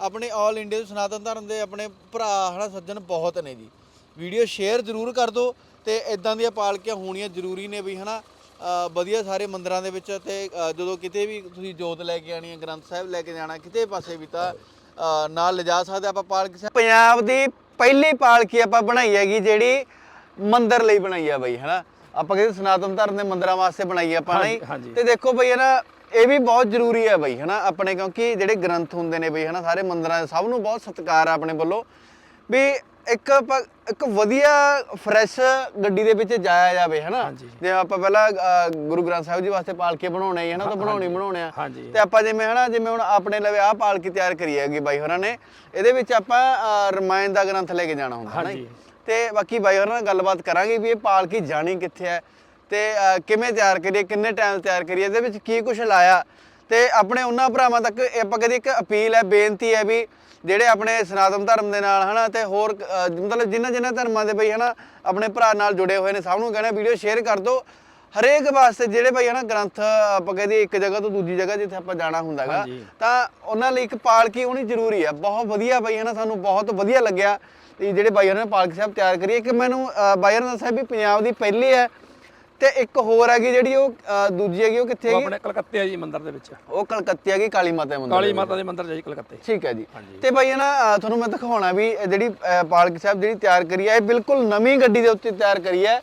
ਆਪਣੇ 올 ਇੰਡੀਆ ਸਨਾਤਨ ਧਰਮ ਦੇ ਆਪਣੇ ਭਰਾ ਹਨਾ ਸੱਜਣ ਬਹੁਤ ਨੇ ਜੀ। ਵੀਡੀਓ ਸ਼ੇਅਰ ਜ਼ਰੂਰ ਕਰ ਦਿਓ ਤੇ ਇਦਾਂ ਦੀਆਂ ਪਾਲਕੀਆਂ ਹੋਣੀਆਂ ਜ਼ਰੂਰੀ ਨੇ ਵੀ ਹਨਾ। ਵਧੀਆ ਸਾਰੇ ਮੰਦਿਰਾਂ ਦੇ ਵਿੱਚ ਤੇ ਜਦੋਂ ਕਿਤੇ ਵੀ ਤੁਸੀਂ ਜੋਤ ਲੈ ਕੇ ਆਣੀ ਹੈ ਗ੍ਰੰਥ ਸਾਹਿਬ ਲੈ ਕੇ ਜਾਣਾ ਕਿਤੇ ਪਾਸੇ ਵੀ ਤਾਂ ਨਾਲ ਲਿਜਾ ਸਕਦੇ ਆਪਾਂ ਪਾਲਕੀ ਸਾਹਿਬ। ਪੰਜਾਬ ਦੀ ਪਹਿਲੀ ਪਾਲਕੀ ਆਪਾਂ ਬਣਾਈ ਹੈਗੀ ਜਿਹੜੀ ਮੰਦਿਰ ਲਈ ਬਣਾਈ ਆ ਬਈ ਹਨਾ। ਆਪਾਂ ਕਹਿੰਦੇ ਸਨਾਤਨ ਧਰਮ ਦੇ ਮੰਦਿਰਾਂ ਵਾਸਤੇ ਬਣਾਈ ਆਪਾਂ ਨੇ ਹਾਂਜੀ। ਤੇ ਦੇਖੋ ਬਈ ਹਨਾ ਇਹ ਵੀ ਬਹੁਤ ਜ਼ਰੂਰੀ ਹੈ ਬਈ ਹਨਾ ਆਪਣੇ ਕਿਉਂਕਿ ਜਿਹੜੇ ਗ੍ਰੰਥ ਹੁੰਦੇ ਨੇ ਬਈ ਹਨਾ ਸਾਰੇ ਮੰਦਿਰਾਂ ਦੇ ਸਭ ਨੂੰ ਬਹੁਤ ਸਤਿਕਾਰ ਆ ਆਪਣੇ ਵੱਲੋਂ ਵੀ ਇੱਕ ਆਪਾਂ- ਇੱਕ ਵਧੀਆ ਫਰੈਸ਼ ਗੱਡੀ ਦੇ ਵਿੱਚ ਜਾਇਆ ਜਾਵੇ ਹਨਾ। ਜੇ ਆਪਾਂ ਪਹਿਲਾਂ ਅ, ਗੁਰੂ ਗ੍ਰੰਥ ਸਾਹਿਬ ਜੀ ਵਾਸਤੇ ਪਾਲਕੀ ਬਣਾਉਣੇ ਹੈ ਹਨਾ ਤਾਂ ਬਣਾਉਣੀ ਬਣਾਉਣੇ ਆ ਹਾਂਜੀ। ਤੇ ਆਪਾਂ ਜਿਵੇਂ ਹਨਾ ਜਿਵੇਂ ਹੁਣ ਆਪਣੇ ਲਵੇ ਆਹ ਪਾਲਕੀ ਤਿਆਰ ਕਰੀ ਹੈਗੀ ਬਾਈ ਹੋਰਾਂ ਨੇ ਇਹਦੇ ਵਿੱਚ ਆਪਾਂ ਅ, ਰਮਾਇਣ ਦਾ ਗ੍ਰੰਥ ਲੈ ਕੇ ਜਾਣਾ ਹੁੰਦਾ ਹਨਾ ਜੀ। ਤੇ ਬਾਕੀ ਬਾਈ ਹੋਰਾਂ ਨਾਲ ਗੱਲਬਾਤ ਕਰਾਂਗੇ ਵੀ ਇਹ ਪਾਲਕੀ ਜਾਣੀ ਕਿੱਥੇ ਹੈ ਤੇ ਕਿਵੇਂ ਤਿਆਰ ਕਰੀਏ ਕਿੰਨੇ ਟਾਈਮ ਤਿਆਰ ਕਰੀਏ ਇਹਦੇ ਵਿੱਚ ਕੀ ਕੁਝ ਲਾਇਆ? ਤੇ ਆਪਣੇ ਉਹਨਾਂ ਭਰਾਵਾਂ ਤੱਕ ਆਪਾਂ ਕਦੇ ਇੱਕ ਅਪੀਲ ਹੈ ਬੇਨਤੀ ਹੈ ਵੀ ਜਿਹੜੇ ਆਪਣੇ ਸਨਾਤਨ ਧਰਮ ਦੇ ਨਾਲ ਹਨਾ ਤੇ ਹੋਰ ਮਤਲਬ ਜਿਨ੍ਹਾਂ ਜਿਨ੍ਹਾਂ ਧਰਮਾਂ ਦੇ ਬਈ ਹਨਾ ਆਪਣੇ ਭਰਾ ਨਾਲ ਜੁੜੇ ਹੋਏ ਨੇ ਸਭ ਨੂੰ ਕਹਿਣਾ ਵੀਡੀਓ ਸ਼ੇਅਰ ਕਰ ਦਿਓ। ਹਰੇਕ ਵਾਸਤੇ ਜਿਹੜੇ ਬਈ ਹਨਾ ਗ੍ਰੰਥ ਆਪਾਂ ਕਹਿੰਦੇ ਇੱਕ ਜਗ੍ਹਾ ਤੋਂ ਦੂਜੀ ਜਗ੍ਹਾ ਜਿੱਥੇ ਆਪਾਂ ਜਾਣਾ ਹੁੰਦਾਗਾ। ਤਾਂ ਉਹਨਾਂ ਲਈ ਇੱਕ ਪਾਲਕੀ ਹੋਣੀ ਜ਼ਰੂਰੀ ਹੈ। ਬਹੁਤ ਵਧੀਆ ਬਈ ਹਨਾ ਸਾਨੂੰ ਬਹੁਤ ਵਧੀਆ ਲੱਗਿਆ ਤੇ ਜਿਹੜੇ ਹਰਾਂ ਨੇ ਪਾਲਕੀ ਸਾਹਿਬ ਤਿਆਰ ਕਰੀ ਹੈ ਕਿ ਮੈਨੂੰ ਬਾਈ ਹਰਾਂ ਦੱਸਿਆ ਵੀ ਪੰਜਾਬ ਦੀ ਪਹਿਲੀ ਹੈ ਤੇ ਇੱਕ ਹੋਰ ਹੈਗੀ ਜਿਹੜੀ ਉਹ ਅ, ਦੂਜੀ ਹੈਗੀ ਉਹ ਕਿੱਥੇ ਉਹ ਹੈਗੀ? ਆਪਣੇ ਕਲਕੱਤੇ ਆ ਜੀ ਮੰਦਿਰ ਦੇ ਵਿੱਚ। ਉਹ ਕਲਕੱਤੇ ਹੈਗੀ ਕਾਲੀ ਮਾਤਾ ਦੇ ਮੰਦਿਰ ਕਾਲੀ। ਮਾਤਾ ਦੇ ਮੰਦਿਰ ਜੀ ਕਲਕੱਤੇ। ਠੀਕ ਹੈ ਜੀ। ਹਾਂਜੀ। ਤੇ ਨਾ ਅ, ਤੁਹਾਨੂੰ ਮੈਂ ਦਿਖਾਉਣਾ ਵੀ ਇਹ ਜਿਹੜੀ ਅ, ਪਾਲਕੀ ਸਾਹਿਬ ਜਿਹੜੀ ਤਿਆਰ ਕਰੀ ਹੈ ਇਹ ਬਿਲਕੁਲ ਨਵੀਂ ਗੱਡੀ ਦੇ ਉੱਤੇ ਤਿਆਰ ਕਰੀ ਹੈ।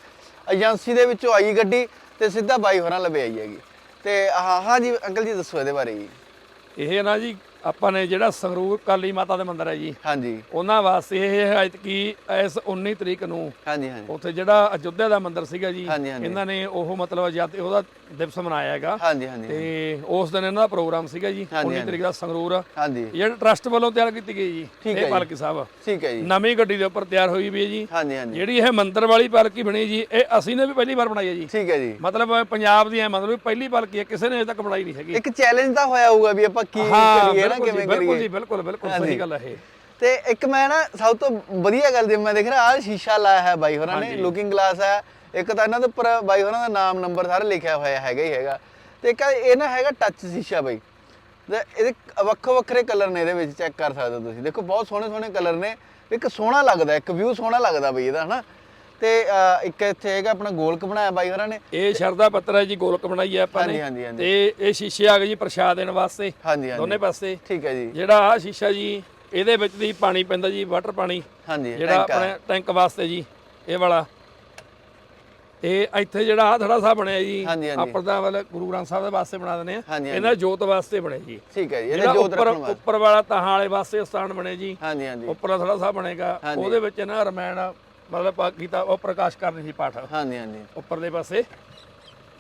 ਏਜੰਸੀ ਦੇ ਵਿੱਚੋਂ ਆਈ ਗੱਡੀ ਤੇ ਸਿੱਧਾ ਬਾਈ ਹੋਰਾਂ ਲਵੇ ਆਈ ਹੈਗੀ। ਤੇ ਹਾਂ ਹਾਂ ਜੀ ਅੰਕਲ ਜੀ ਦੱਸੋ ਇਹਦੇ ਬਾਰੇ ਜੀ। ਇਹ ਨਾ ਜੀ ਆਪਾਂ ਨੇ ਜਿਹੜਾ ਸੰਗਰੂਰ ਕਾਲੀ ਮਾਤਾ ਦੇ ਮੰਦਿਰ ਹੈ ਜੀ ਹਾਂਜੀ। ਉਹਨਾਂ ਵਾਸਤੇ ਇਹ ਹਦਾਇਤ ਕੀ ਇਸ 19 ਤਰੀਕ ਨੂੰ ਹਾਂਜੀ ਹਾਂਜੀ। ਉੱਥੇ ਜਿਹੜਾ ਅਯੁੱਧਿਆ ਦਾ ਮੰਦਿਰ ਸੀਗਾ ਜੀ। ਇਹਨਾਂ ਨੇ ਉਹ ਮਤਲਬ ਜਦ ਉਹਦਾ ਦਿਵਸ ਮਨਾਇਆ ਹੈਗਾ। ਹਾਂਜੀ ਹਾਂਜੀ ਤੇ ਉਸ ਦਿਨ ਇਹਨਾਂ ਦਾ ਪ੍ਰੋਗਰਾਮ ਸੀਗਾ ਜੀ ਹਾਂਜੀ, 19 ਤਰੀਕ ਦਾ ਸੰਗਰੂਰ। ਹਾਂਜੀ। ਜਿਹੜਾ ਟਰਸਟ ਵੱਲੋਂ ਤਿਆਰ ਕੀਤੀ ਗਈ ਜੀ ਇਹ। ਪਾਲਕੀ ਸਾਹਿਬ। ਠੀਕ ਹੈ ਜੀ। ਨਵੀਂ ਗੱਡੀ ਦੇ ਉੱਪਰ ਤਿਆਰ ਹੋਈ ਵੀ ਹੈ ਜੀ। ਹਾਂਜੀ ਹਾਂਜੀ। ਜਿਹੜੀ ਇਹ ਮੰਦਿਰ ਵਾਲੀ ਪਾਲਕੀ ਬਣੀ ਜੀ ਇਹ ਅਸੀਂ ਨੇ ਵੀ ਪਹਿਲੀ ਵਾਰ ਬਣਾਈ ਹੈ ਜੀ। ਠੀਕ ਹੈ ਜੀ। ਮਤਲਬ ਪੰਜਾਬ ਦੀ ਐ ਮਤਲਬ ਪਹਿਲੀ ਪਾਲਕੀ ਹੈ ਕਿਸੇ ਨੇ ਅਜੇ ਤੱਕ ਬਣਾਈ ਨਹੀਂ ਹੈਗੀ। ਇੱਕ ਚੈਲੰਜ ਤਾਂ ਹੋਇਆ ਹੋਊਗਾ ਵੀ ਆਪਾਂ ਕੀ ਕਰੀਏ ਨਾ ਬਿਲਕੁਲ ਜੀ, ਕਿਵੇਂ ਬਿਲਕੁਲ ਕਰੀਏ ਜੀ ਬਿਲਕੁਲ ਬਿਲਕੁਲ ਸਹੀ ਗੱਲ ਹੈ ਇਹ। ਤੇ ਇੱਕ ਮੈਂ ਨਾ ਸਭ ਤੋਂ ਵਧੀਆ ਗੱਲ ਜੇ ਮੈਂ ਦੇਖ ਰਿਹਾ ਆਹ ਸ਼ੀਸ਼ਾ ਲਾਇਆ ਹੈ ਬਾਈ ਹੋਰਾਂ ਨੇ ਲੁਕਿੰਗ ਗਲਾਸ ਹੈ। ਇੱਕ ਤਾਂ ਇਹਨਾਂ ਦੇ ਉੱਪਰ ਬਾਈ ਹੋਰਾਂ ਦਾ ਨਾਮ ਨੰਬਰ ਸਾਰਾ ਲਿਖਿਆ ਹੋਇਆ ਹੈਗਾ ਹੀ ਹੈਗਾ। ਤੇ ਇੱਕ ਇਹ ਨਾ ਹੈਗਾ ਟੱਚ ਸ਼ੀਸ਼ਾ ਬਾਈ। ਤੇ ਇਹਦੇ ਵੱਖੋ ਵੱਖਰੇ ਕਲਰ ਨੇ ਇਹਦੇ ਵਿੱਚ ਚੈੱਕ ਕਰ ਸਕਦੇ ਹੋ ਤੁਸੀਂ। ਦੇਖੋ ਬਹੁਤ ਸੋਹਣੇ ਸੋਹਣੇ ਕਲਰ ਨੇ। ਇੱਕ ਸੋਹਣਾ ਲੱਗਦਾ ਇੱਕ ਵਿਊ ਸੋਹਣਾ ਲੱਗਦਾ ਬਈ ਇਹਦਾ ਹਨਾ? ਤੇ ਇੱਕ ਇੱਥੇ ਹੈਗਾ ਆਪਣਾ ਗੋਲਕ ਬਣਾਇਆ ਬਾਈ ਹੋਰਾਂ ਨੇ। ਇਹ ਸ਼ਰਦਾ ਪੱਤਰ ਹੈ ਜੀ ਗੋਲਕ ਬਣਾਈ ਹੈ ਆਪਾਂ ਨੇ। ਹਾਂਜੀ, ਹਾਂਜੀ। ਤੇ ਇਹ ਸ਼ੀਸ਼ੇ ਆ ਗਏ ਜੀ ਪ੍ਰਸ਼ਾਦ ਦੇਣ ਵਾਸਤੇ। ਹਾਂਜੀ ਹਾਂਜੀ। ਦੋਨੇ ਪਾਸੇ। ਠੀਕ ਹੈ ਜੀ। ਜਿਹੜਾ ਆ ਸ਼ੀਸ਼ਾ ਜੀ ਇਹਦੇ ਵਿੱਚ ਦੀ ਪਾਣੀ ਪੈਂਦਾ ਜੀ ਵਾਟਰ ਪਾਣੀ। ਹਾਂਜੀ ਜਿਹੜਾ। ਆਪਣੇ ਟੈਂਕ ਵਾਸਤੇ ਜੀ ਇਹ ਵਾਲਾ। ਤੇ ਇੱਥੇ ਜਿਹੜਾ ਆ ਥੜਾ ਸਾਹਿਬ ਬਣਿਆ ਜੀ। ਆਪਰ ਦਾ ਵਾਲਾ ਗੁਰੂ ਗ੍ਰੰਥ ਸਾਹਿਬ ਦੇ ਵਾਸਤੇ ਬਣਾ ਦਿੰਦੇ ਆ। ਇਹਨਾਂ ਜੋਤ ਵਾਸਤੇ ਬਣੇ ਜੀ। ਠੀਕ ਹੈ ਜੀ ਇਹਦਾ ਜੋਤ ਰੱਖਣ ਵਾਸਤੇ। ਉੱਪਰ ਵਾਲਾ ਤਾਹਾਂ ਵਾਲੇ ਵਾਸਤੇ ਸਥਾਨ ਬਣੇ ਜੀ। ਹਾਂਜੀ ਹਾਂਜੀ। ਉੱਪਰ ਥੜਾ ਸਾਹਿਬ ਬਣੇਗਾ। ਉਹਦੇ ਵਿੱਚ ਨਾ ਰਮਾਇਣ ਮਤਲਬ ਪਾ- ਕੀਤਾ ਉਹ ਪ੍ਰਕਾਸ਼ ਕਰਨੀ ਸੀ ਪਾਠ। ਹਾਂਜੀ ਹਾਂਜੀ। ਉੱਪਰਲੇ ਪਾਸੇ।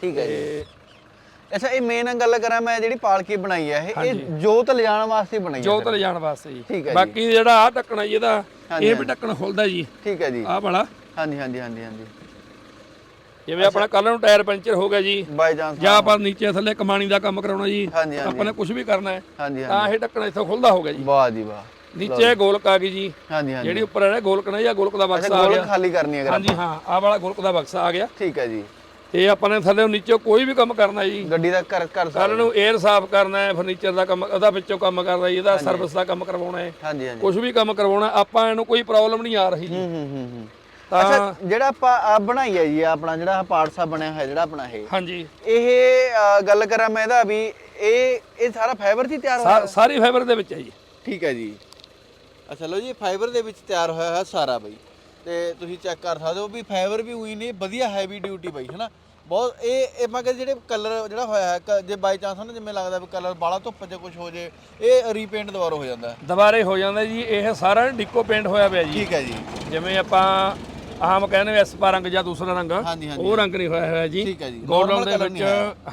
ਠੀਕ ਹੈ ਜੀ। ਤੇ ਅੱਛਾ ਇਹ ਮੇਨ ਗੱਲ ਕਰਾਂ ਮੈਂ ਜਿਹੜੀ ਪਾਲਕੀ ਬਣਾਈ ਹੈ ਇਹ ਇਹ। ਜੋਤ ਲਿਜਾਣ ਵਾਸਤੇ ਬਣਾਈ ਹੈ ਜੋਤ। ਲਿਜਾਣ ਵਾਸਤੇ ਜੀ। ਠੀਕ ਹੈ ਜੀ। ਬਾਕੀ ਜਿਹੜਾ ਆ ਢੱਕਣਾ ਜੀ ਇਹਦਾ ਇਹ ਵੀ ਢੱਕਣ ਖੁੱਲਦਾ ਜੀ। ਠੀਕ ਹੈ ਜੀ। ਆਹ ਵਾਲਾ। ਹਾਂਜੀ ਹਾਂਜੀ ਹਾਂਜੀ ਹਾਂਜੀ। ਜਿਵੇਂ ਆਪਣਾ ਕੱਲ ਨੂੰ ਟਾਇਰ ਪੈਂਚਰ ਹੋ ਗਿਆ ਜੀ। ਬਾਈ ਚਾਂਸ ਜਾਂ ਆਪਾਂ ਨੀਚੇ ਥੱਲੇ ਕਮਾਣੀ ਦਾ ਕੰਮ ਕਰਾਉਣਾ ਜੀ। ਹਾਂਜੀ, ਹਾਂਜੀ। ਆਪਾਂ ਨੇ ਕੁਝ ਵੀ ਕਰਨਾ ਹੈ ਹਾਂਜੀ ਤਾਂ ਇਹ ਢੱਕਣਾ ਇੱਥੋਂ ਖੁੱਲਦਾ ਹੋ ਗਿਆ ਜੀ। ਵਾਹ ਜੀ ਵਾਹ। ਨੀਚੇ ਗੋਲਕ ਆ ਗਈ ਜੀ। ਹਾਂਜੀ ਹਾਂਜੀ। ਜਿਹੜੀ ਉੱਪਰ ਹੈ ਨਾ ਗੋਲਕ ਨਾ ਜਾਂ ਗੋਲਕ ਦਾ ਬਕਸਾ ਆ ਗਿਆ। ਖਾਲੀ ਕਰਨੀ ਹੈ ਹਾਂਜੀ ਹਾਂ ਆਹ ਵਾਲਾ ਗੋਲਕ ਦਾ ਬਕਸਾ ਆ ਗਿਆ। ਠੀਕ ਹੈ ਜੀ। ਇਹ ਆਪਾਂ ਨੇ ਥੱਲੇ ਨੀਚੇ ਕੋਈ ਵੀ ਕੰਮ ਕਰਨਾ ਜੀ। ਗੱਡੀ ਦਾ ਕਰ ਕਰ ਕੱਲ ਨੂੰ 에ਅਰ ਸਾਫ਼ ਕਰਨਾ ਹੈ ਫਰਨੀਚਰ ਦਾ ਕੰਮ ਉਹਦਾ ਵਿੱਚੋਂ ਕੰਮ ਕਰਨਾ ਜੀ ਇਹਦਾ ਸਰਵਿਸ ਦਾ ਕੰਮ ਕਰਵਾਉਣਾ ਹੈ। ਹਾਂਜੀ ਹਾਂਜੀ। ਕੁਝ ਵੀ ਕੰਮ ਕਰਵਾਉਣਾ ਆਪਾਂ ਇਹਨੂੰ ਕੋਈ ਪ੍ਰੋਬਲਮ ਨਹੀਂ ਆ ਰਹੀ ਜੀ। ਹੂੰ ਹੂੰ ਹੂੰ ਅੱਛਾ ਜਿਹੜਾ ਆਪਾਂ ਆਹ ਬਣਾਈ ਹੈ ਜੀ ਆਪਣਾ ਜਿਹੜਾ ਆਹ ਪਾਰਟ ਸਾਹਿਬ ਬਣਿਆ ਹੋਇਆ ਜਿਹੜਾ ਆਪਣਾ ਇਹ। ਹਾਂਜੀ। ਇਹ ਗੱਲ ਕਰਾਂ ਮੈਂ ਇਹਦਾ ਵੀ ਇਹ ਇਹ ਸਾਰਾ ਫਾਈਬਰ ਦੀ ਤਿਆਰ ਹੋਇਆ ਸਾਰੀ ਫਾਈਬਰ ਦੇ ਵਿੱਚ ਹੈ ਜੀ। ਠੀਕ ਹੈ ਜੀ। ਅੱਛਾ ਲਓ ਜੀ ਫਾਈਬਰ ਦੇ ਵਿੱਚ ਤਿਆਰ ਹੋਇਆ ਹੈ ਸਾਰਾ ਬਈ। ਤੇ ਤੁਸੀਂ ਚੈੱਕ ਕਰ ਸਕਦੇ ਹੋ ਵੀ ਫਾਈਬਰ ਵੀ ਉਹੀ ਨੇ ਵਧੀਆ ਹੈਵੀ ਡਿਊਟੀ ਬਈ ਹਨਾ? ਬਹੁਤ ਇਹ ਇਹ ਮੈਂ ਕਿਹਾ ਜਿਹੜੇ ਕਲਰ ਜਿਹੜਾ ਹੋਇਆ ਹੈ ਜੇ ਬਾਈ ਚਾਂਸ ਨਾ ਜਿਵੇਂ ਲੱਗਦਾ ਵੀ ਕਲਰ ਬਾਲਾ ਧੁੱਪ 'ਚ ਕੁਝ ਹੋ ਜੇ ਇਹ ਰੀਪੇਂਟ ਦੁਬਾਰਾ ਹੋ ਜਾਂਦਾ। ਦੁਬਾਰੇ ਹੋ ਜਾਂਦਾ ਜੀ ਇਹ ਸਾਰਾ ਡਿੱਕੋ ਪੇਂਟ ਹੋਇਆ ਪਿਆ ਜੀ। ਠੀਕ ਹੈ ਜੀ। ਜਿਵੇਂ ਆਪਾਂ ਆਮ ਕਹਿੰਦੇ ਨੇ ਐਸਪਾ ਰੰਗ ਜਾਂ ਦੂਸਰਾ ਰੰਗ। ਉਹ ਰੰਗ ਨਹੀਂ ਹੋਇਆ ਹੋਇਆ ਜੀ। ਗੋਲਡਨ ਦੇ ਵਿੱਚ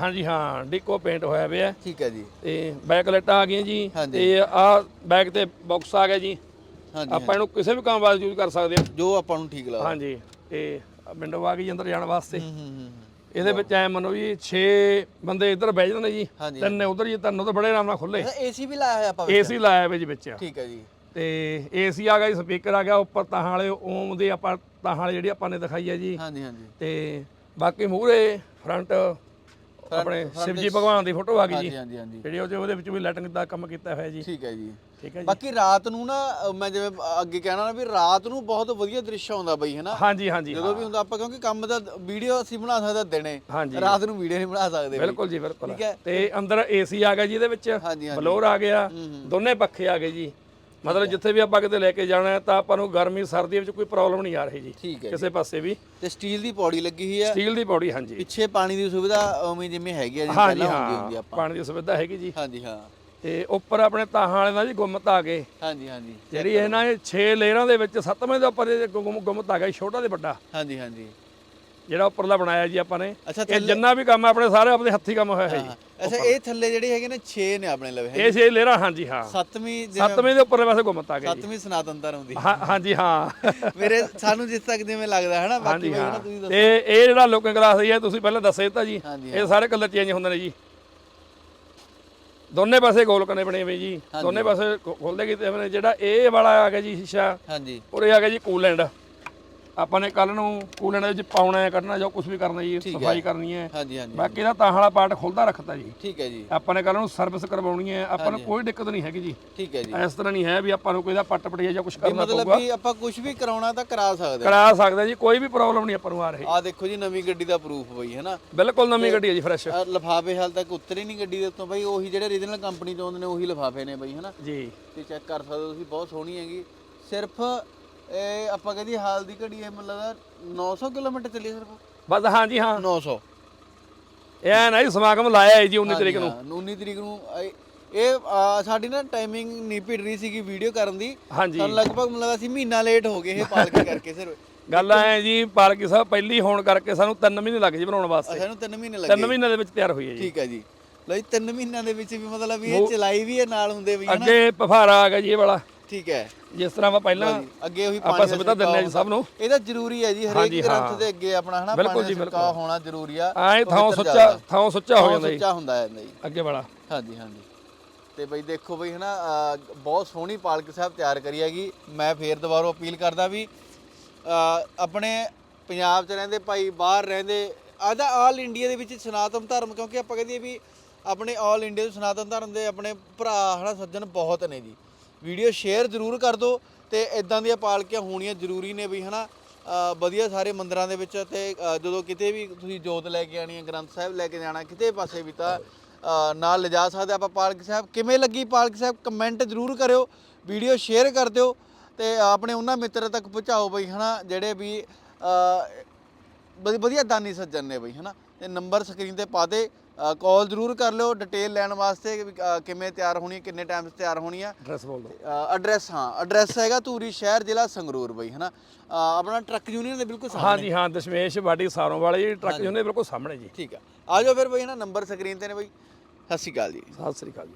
ਹਾਂਜੀ ਹਾਂ ਡਿੱਕੋ ਪੇਂਟ ਹੋਇਆ ਪਿਆ। ਠੀਕ ਹੈ ਜੀ। ਤੇ ਬੈਕ ਲਾਈਟਾਂ ਆ ਗਈਆਂ ਜੀ। ਤੇ ਆ ਬੈਕ ਤੇ ਬਾਕਸ ਆ ਗਿਆ ਜੀ। ਹਾਂਜੀ ਆਪਾਂ ਇਹਨੂੰ ਕਿਸੇ ਵੀ ਕੰਮ ਵਾਸਤੇ ਯੂਜ਼ ਕਰ ਸਕਦੇ ਹਾਂ। ਜੋ ਆਪਾਂ ਨੂੰ ਠੀਕ ਲੱਗਦਾ। ਹਾਂਜੀ ਤੇ ਵਿੰਡੋ ਆ ਗਈ ਅੰਦਰ ਜਾਣ ਵਾਸਤੇ। ਹੂੰ ਹੂੰ ਹੂੰ ਇਹਦੇ ਵਿੱਚ ਐ ਮੰਨੋ ਜੀ 6 ਬੰਦੇ ਇੱਧਰ ਬਹਿ ਜਾਂਦੇ ਜੀ ਹਾਂਜੀ। ਤਿੰਨ ਉਧਰ ਜੀ ਤਿੰਨ ਉਧਰ ਬੜੇ ਆਰਾਮ ਨਾਲ ਖੁੱਲੇ ਏਸੀ ਵੀ ਲਾਇਆ ਹੋਇਆ ਆਪਾਂ ਵਿੱਚ? ਏਸੀ ਲਾਇਆ ਵਿੱਚ ਵਿੱਚ। ਠੀਕ ਹੈ ਜੀ। ਤੇ ਏਸੀ ਆ ਗਿਆ ਜੀ ਸਪੀਕਰ ਆ ਗਿਆ ਉੱਪਰ ਤਾਹਾਂ ਵਾਲੇ ਓਮ ਦੇ ਆਪਾਂ ਤਾਹਾਂ ਵਾਲੀ ਜਿਹੜੀ ਆਪਾਂ ਨੇ ਦਿਖਾਈ ਹੈ ਜੀ। ਹਾਂਜੀ ਹਾਂਜੀ। ਤੇ ਬਾਕੀ ਮੂਹਰੇ ਫਰੰਟ ਆਪਣੇ ਸ਼ਿਵਜੀ ਭਗਵਾਨ ਦੀ ਫੋਟੋ ਆ ਗਈ ਜੀ। ਹਾਂਜੀ ਹਾਂਜੀ ਜਿਹੜੀ ਉਹਦੇ ਉਹਦੇ ਵਿੱਚ ਵੀ ਲਾਈਟਿੰਗ ਦਾ ਕੰਮ ਕੀਤਾ ਹੋਇਆ ਜੀ। ਠੀਕ ਹੈ ਜੀ। ਠੀਕ ਹੈ ਜੀ। ਬਾਕੀ ਰਾਤ ਨੂੰ ਨਾ ਮੈਂ ਜਿਵੇਂ ਅੱਗੇ ਕਹਿਣਾ ਨਾ ਵੀ ਰਾਤ ਨੂੰ ਬਹੁਤ ਵਧੀਆ ਦ੍ਰਿਸ਼ ਆਉਂਦਾ ਬਈ ਹਨਾ ਹਾਂਜੀ ਹਾਂਜੀ ਜਦੋਂ ਵੀ ਹੁੰਦਾ ਆਪਾਂ ਕਿਉਂਕਿ ਕੰਮ ਦਾ ਵੀਡੀਓ ਅਸੀਂ ਬਣਾ ਸਕਦੇ ਦਿਨੇ। ਹਾਂਜੀ। ਰਾਤ ਨੂੰ ਵੀਡੀਓ ਨਹੀਂ ਬਣਾ ਸਕਦੇ। ਬਿਲਕੁਲ ਜੀ ਬਿਲਕੁਲ। ਠੀਕ ਹੈ। ਤੇ ਅੰਦਰ ਏਸੀ ਆ ਗਿਆ ਜੀ ਇਹਦੇ ਵਿੱਚ। ਬਲੋਰ ਆ ਗਿਆ। ਦੋਨੇ ਪੱਖੇ ਆ ਗਏ ਜੀ। ਮਤਲਬ ਜਿੱਥੇ ਵੀ ਆਪਾਂ ਕਿਤੇ ਲੈ ਕੇ ਜਾਣਾ ਹੈ ਤਾਂ ਆਪਾਂ ਨੂੰ ਗਰਮੀ ਸਰਦੀ ਵਿੱਚ ਕੋਈ ਪ੍ਰੋਬਲਮ ਨਹੀਂ ਆ ਰਹੀ ਜੀ ਠੀਕ ਹੈ ਕਿਸੇ ਪਾਸੇ ਵੀ। ਤੇ ਸਟੀਲ ਦੀ ਪੌੜੀ ਲੱਗੀ ਹੋਈ ਹੈ। ਸਟੀਲ ਦੀ ਬੋਡੀ ਹਾਂਜੀ। ਪਿੱਛੇ ਪਾਣੀ ਦੀ ਸੁਵਿਧਾ ਉਵੇਂ ਜਿਵੇਂ ਹੈਗੀ ਆ ਜੀ ਪਹਿਲਾਂ ਹੁੰਦੀ ਹੁੰਦੀ ਆਪਾਂ। ਪਾਣੀ ਦੀ ਸੁਵਿਧਾ ਹੈਗੀ ਜੀ। ਹਾਂਜੀ ਹਾਂ। ਤੇ ਉੱਪਰ ਆਪਣੇ ਤਾਹਾਂ ਵਾਲੇ ਨਾਲ ਜੀ ਗੁੰਮਤ ਆ ਗਏ। ਹਾਂਜੀ ਹਾਂਜੀ। ਜਿਹੜੀ ਇਹ ਨਾ ਇਹ 6 ਲੇਅਰਾਂ ਦੇ ਵਿੱਚ ਸੱਤਵੇਂ ਦੇ ਉੱਪਰ ਇਹ ਗੁੰਮ- ਗੁੰਮਤ ਆ ਗਿਆ ਛੋਟਾ ਤੇ ਵੱਡਾ। ਹਾਂਜੀ ਹਾਂਜੀ। ਜਿਹੜਾ ਉੱਪਰਲਾ ਬਣਾਇਆ ਜੀ ਆਪਾਂ ਨੇ ਅੱਛਾ ਇਹ ਜਿੰਨਾ ਵੀ ਕੰਮ ਆਪਣੇ ਸਾਰੇ ਆਪਣੇ ਹੱਥੀ ਕੰਮ ਹੋਇਆ ਹੈ ਜੀ ਅੱਛਾ ਇਹ ਥੱਲੇ ਜਿਹੜੇ ਹੈਗੇ ਨੇ 6 ਨੇ ਆਪਣੇ ਲਵੇ ਇਹ 6 ਲੇਅਰਾਂ ਹਾਂਜੀ ਹਾਂ ਸੱਤਵੀਂ ਜਿਵੇਂ ਸੱਤਵੇਂ ਦੇ ਉੱਪਰਲੇ ਪਾਸੇ ਗੁੰਮਤ ਆ ਗਈ ਜੀ। ਸੱਤਵੀਂ ਸਨਾਤਨ ਧਰਮ ਦੀ ਹਾਂ ਹਾਂਜੀ ਹਾਂ। ਮੇਰੇ ਸਾਨੂੰ ਜਿਸ ਤੱਕ ਜਿਵੇਂ ਲੱਗਦਾ ਹੈ ਨਾ ਬਾਕੀ ਹਾਂਜੀ ਹਾਂ। ਤੁਸੀਂ ਦੱਸੋ। ਤੇ ਇਹ ਜਿਹੜਾ ਲੋਕਿੰਗ ਗਲਾਸ ਹੈ ਤੁਸੀਂ ਪਹਿਲਾਂ ਦੱਸਿਆ ਦਿੱਤਾ ਜੀ। ਹਾਂਜੀ, ਇਹ ਸਾਰੇ ਕਲਰ ਚੇਂਜ ਹੁੰਦੇ ਨੇ ਜੀ। ਦੋਨੇ ਪਾਸੇ ਗੋਲ ਕਨੇ ਬਣੇ ਹੋਏ ਜੀ। ਦੋਨੇ ਪਾਸੇ ਖੋ- ਖੋਲਦੇ ਗਏ ਤੇ ਜਿਹੜਾ ਇਹ ਵਾਲਾ ਆ ਗਿਆ ਜੀ ਸ਼ੀਸ਼ਾ ਹਾਂਜੀ ਉਰੇ ਆ ਗਿਆ ਜੀ ਕੂਲੈਂਡ। ਆਪਾਂ ਨੇ ਕੱਲ ਨੂੰ ਕੂਲੈਂਡ ਵਿੱਚ ਪਾਉਣਾ ਹੈ ਕੱਢਣਾ ਜਾਂ ਕੁਝ ਵੀ ਕਰਨਾ ਜੀ ਸਫ਼ਾਈ ਕਰਨੀ ਹੈ। ਹਾਂਜੀ ਹਾਂਜੀ। ਬਾਕੀ ਦਾ ਤਾਂ ਵਾਲਾ ਪਾਰਟ ਖੁੱਲਦਾ ਰੱਖਤਾ ਜੀ। ਠੀਕ ਹੈ ਜੀ। ਆਪਾਂ ਨੇ ਕੱਲ ਨੂੰ ਸਰਵਿਸ ਕਰਵਾਉਣੀ ਹੈ ਆਪਾਂ ਨੂੰ ਕੋਈ ਦਿੱਕਤ ਨਹੀਂ ਹੈਗੀ ਜੀ। ਠੀਕ ਹੈ ਜੀ। ਇਸ ਤਰ੍ਹਾਂ ਨਹੀਂ ਹੈ ਵੀ ਆਪਾਂ ਨੂੰ ਕੋਈ ਦਾ ਪੱਟ ਪਟਿਆ ਜਾਂ ਕੁਝ ਕਰਨਾ ਮਤਲਬ ਪਊਗਾ। ਵੀ ਆਪਾਂ ਕੁਝ ਵੀ ਕਰਾਉਣਾ ਤਾਂ ਕਰਾ ਸਕਦੇ ਹਾਂ। ਕਰਾ ਸਕਦਾ ਜੀ ਕੋਈ ਵੀ ਪ੍ਰੋਬਲਮ ਨਹੀਂ ਆਪਾਂ ਨੂੰ ਆ ਰਹੀ। ਆ ਦੇਖੋ ਜੀ ਨਵੀਂ ਗੱਡੀ ਦਾ ਪ੍ਰੂਫ ਬਈ ਹੈ ਨਾ? ਬਿਲਕੁਲ ਨਵੀਂ ਗੱਡੀ ਹੈ ਜੀ ਫਰੈਸ਼ ਲਿਫਾਫੇ ਹਾਲ ਤੱਕ ਉਤਰੇ ਨਹੀਂ ਗੱਡੀ ਦੇ ਉੱਤੋਂ ਬਈ ਉਹੀ ਜਿਹੜੇ ਰੀਜਨਲ ਕੰਪਨੀ ਤੋਂ ਆਉਂਦੇ ਨੇ ਉਹੀ ਲਿਫਾਫੇ ਨੇ ਬਈ ਹਨਾ ਜੀ। ਤੇ ਚੈੱਕ ਕਰ ਸਕਦੇ ਹੋ ਤੁਸੀਂ ਬਹੁਤ ਸੋਹਣੀ ਹੈਗੀ। ਸਿਰਫ ਇਹ ਆਪਾਂ ਕਹਿੰਦੀ ਹਾਲ ਦੀ ਘੜੀ ਇਹ ਮਤਲਬ 900 ਕਿਲੋਮੀਟਰ ਚੱਲੀ ਸਿਰਫ। ਬਸ ਹਾਂਜੀ ਹਾਂ। 900 ਇਹ ਨਾ ਜੀ ਸਮਾਗਮ ਲਾਇਆ ਹੈ ਜੀ 19 ਤਰੀਕ ਨੂੰ। ਹਾਂ, 19 ਤਰੀਕ ਨੂੰ ਇਹ- ਇਹ ਆ, ਸਾਡੀ ਨਾ ਟਾਈਮਿੰਗ ਨਹੀਂ ਭਿੜ ਰਹੀ ਸੀਗੀ ਵੀਡੀਓ ਕਰਨ ਦੀ। ਹਾਂਜੀ। ਸਾਨੂੰ ਲਗਭਗ ਮਤਲਬ ਅਸੀਂ ਮਹੀਨਾ ਲੇਟ ਹੋ ਗਏ ਇਹ ਪਾਲਕੀ ਕਰਕੇ ਸਿਰਫ। ਗੱਲ ਐ ਜੀ ਪਾਲਕੀ ਸਾਹਿਬ ਪਹਿਲੀ ਹੋਣ ਕਰਕੇ ਸਾਨੂੰ 3 ਮਹੀਨੇ ਲੱਗ ਜੀ ਬਣਾਉਣ ਵਾਸਤੇ। ਇਹਨੂੰ 3 ਮਹੀਨੇ 3 ਲੱਗੇ ਮਹੀਨਿਆਂ ਦੇ ਵਿੱਚ ਤਿਆਰ ਹੋਈ ਹੈ ਜੀ। ਠੀਕ ਹੈ ਜੀ। ਲਈ 3 ਮਹੀਨਿਆਂ ਦੇ ਵਿੱਚ ਵੀ ਮਤਲਬ ਵੀ ਇਹ ਚਲਾਈ ਵੀ ਇਹ ਨਾਲ ਹੁੰਦੇ ਵੀ ਹਨਾ ਅੱਗੇ ਪਫਾਰਾ ਆ ਗਿਆ ਜੀ ਇਹ ਵਾਲਾ। ਠੀਕ ਹੈ। ਜਿਸ ਤਰ੍ਹਾਂ ਆਪਾਂ ਪਹਿਲਾਂ ਅੱਗੇ ਉਹੀ ਆਪਾਂ ਪਾਣੀ ਦਾ ਸੁਵਿਧਾ ਦਿੰਦੇ ਹਾਂ ਜੀ ਸਭ ਨੂੰ। ਇਹਦਾ ਜ਼ਰੂਰੀ ਹੈ ਜੀ ਹਰੇਕ ਗ੍ਰੰਥ। ਦੇ ਅੱਗੇ ਆਪਣਾ ਹਨਾ ਪਾਣੀ ਦਾ ਛਿੜਕਾਅ ਹੋਣਾ ਜ਼ਰੂਰੀ ਆ ਐਂ ਥਾਂ ਸੁੱਚਾ। ਥਾਂ ਸੁੱਚਾ ਹੋ ਜਾਂਦਾ ਜੀ। ਸੁੱਚਾ ਹੁੰਦਾ ਹੈ ਜੀ ਅੱਗੇ ਵਾਲਾ। ਹਾਂਜੀ ਹਾਂਜੀ। ਤੇ ਬਈ ਦੇਖੋ ਬਈ ਹਨਾ ਬਹੁਤ ਸੋਹਣੀ ਪਾਲਕ ਸਾਹਿਬ ਤਿਆਰ ਕਰੀ ਹੈਗੀ। ਮੈਂ ਫੇਰ ਦੁਬਾਰਾ ਅਪੀਲ ਕਰਦਾ ਵੀ ਆਪਣੇ ਪੰਜਾਬ 'ਚ ਰਹਿੰਦੇ ਭਾਈ ਬਾਹਰ ਰਹਿੰਦੇ ਆਦਾ ਆਲ ਇੰਡੀਆ ਦੇ ਵਿੱਚ ਸਨਾਤਨ ਧਰਮ ਕਿਉਂਕਿ ਆਪਾਂ ਕਹਿੰਦੇ ਵੀ ਆਪਣੇ ਆਲ ਇੰਡੀਆ ਦੇ ਸਨਾਤਨ ਧਰਮ ਦੇ ਆਪਣੇ ਭਰਾ ਹਨਾ ਸੱਜਣ ਬਹੁਤ ਨੇ ਜੀ। ਵੀਡੀਓ ਸ਼ੇਅਰ ਜ਼ਰੂਰ ਕਰ ਦਿਓ ਤੇ ਇਦਾਂ ਦੀਆਂ ਪਾਲਕੀਆਂ ਹੋਣੀਆਂ ਜ਼ਰੂਰੀ ਨੇ ਵੀ ਹਨਾ। ਅ, ਵਧੀਆ ਸਾਰੇ ਮੰਦਰਾਂ ਦੇ ਵਿੱਚ ਤੇ ਜਦੋਂ ਕਿਤੇ ਵੀ ਤੁਸੀਂ ਜੋਤ ਲੈ ਕੇ ਆਣੀ ਹੈ ਗ੍ਰੰਥ ਸਾਹਿਬ ਲੈ ਕੇ ਜਾਣਾ ਕਿਤੇ ਪਾਸੇ ਵੀ ਤਾਂ ਨਾਲ ਲਿਜਾ ਸਕਦੇ ਆਪਾਂ ਪਾਲਕ ਸਾਹਿਬ। ਕਿਵੇਂ ਲੱਗੀ ਪਾਲਕ ਸਾਹਿਬ? ਕਮੈਂਟ ਜ਼ਰੂਰ ਕਰਿਓ ਵੀਡੀਓ ਸ਼ੇਅਰ ਕਰ ਦਿਓ ਤੇ ਆਪਣੇ ਉਹਨਾਂ ਮਿੱਤਰਾਂ ਤੱਕ ਪਹੁੰਚਾਓ ਬਈ ਹਨਾ ਜਿਹੜੇ ਵੀ ਅ, ਵਧੀਆ ਦਾਨੀ ਸੱਜਣ ਨੇ ਬਈ ਹਨਾ। ਤੇ ਨੰਬਰ ਸਕਰੀਨ ਤੇ ਪਾ ਦੇ ਕਾਲ ਜ਼ਰੂਰ ਕਰ ਲਿਓ ਡਿਟੇਲ ਲੈਣ ਵਾਸਤੇ ਵੀ, ਅ, ਕਿਵੇਂ ਤਿਆਰ ਹੋਣੀ ਹੈ, ਕਿੰਨੇ ਟਾਈਮ 'ਚ ਤਿਆਰ ਹੋਣੀ ਆ ਐਡਰੈਸ ਬੋਲ ਦਿਓ। ਐਡਰੈਸ ਹਾਂ ਐਡਰੈਸ ਹੈਗਾ ਧੂਰੀ ਸ਼ਹਿਰ ਜ਼ਿਲ੍ਹਾ ਸੰਗਰੂਰ ਬਈ ਹਨਾ। ਅ, ਆਪਣਾ ਟਰੱਕ ਯੂਨੀਅਨ ਦੇ ਬਿਲਕੁਲ ਸਾਹਮਣੇ। ਹਾਂਜੀ ਹਾਂ ਦਸ਼ਮੇਸ਼ ਬਾਡੀ ਸਾਰੋਂ ਵਾਲੇ ਜੀ ਟਰੱਕ ਜਿਹਨੇ ਬਿਲਕੁਲ ਸਾਹਮਣੇ ਜੀ। ਠੀਕ ਆ। ਆ ਜਾਓ ਫਿਰ ਬਈ ਹਨਾ ਨੰਬਰ ਸਕਰੀਨ ਤੇ ਨੇ ਬਈ। ਸਤਿ ਸ਼੍ਰੀ ਅਕਾਲ ਜੀ। ਸਤਿ ਸ੍ਰੀ ਅਕਾਲ ਜੀ।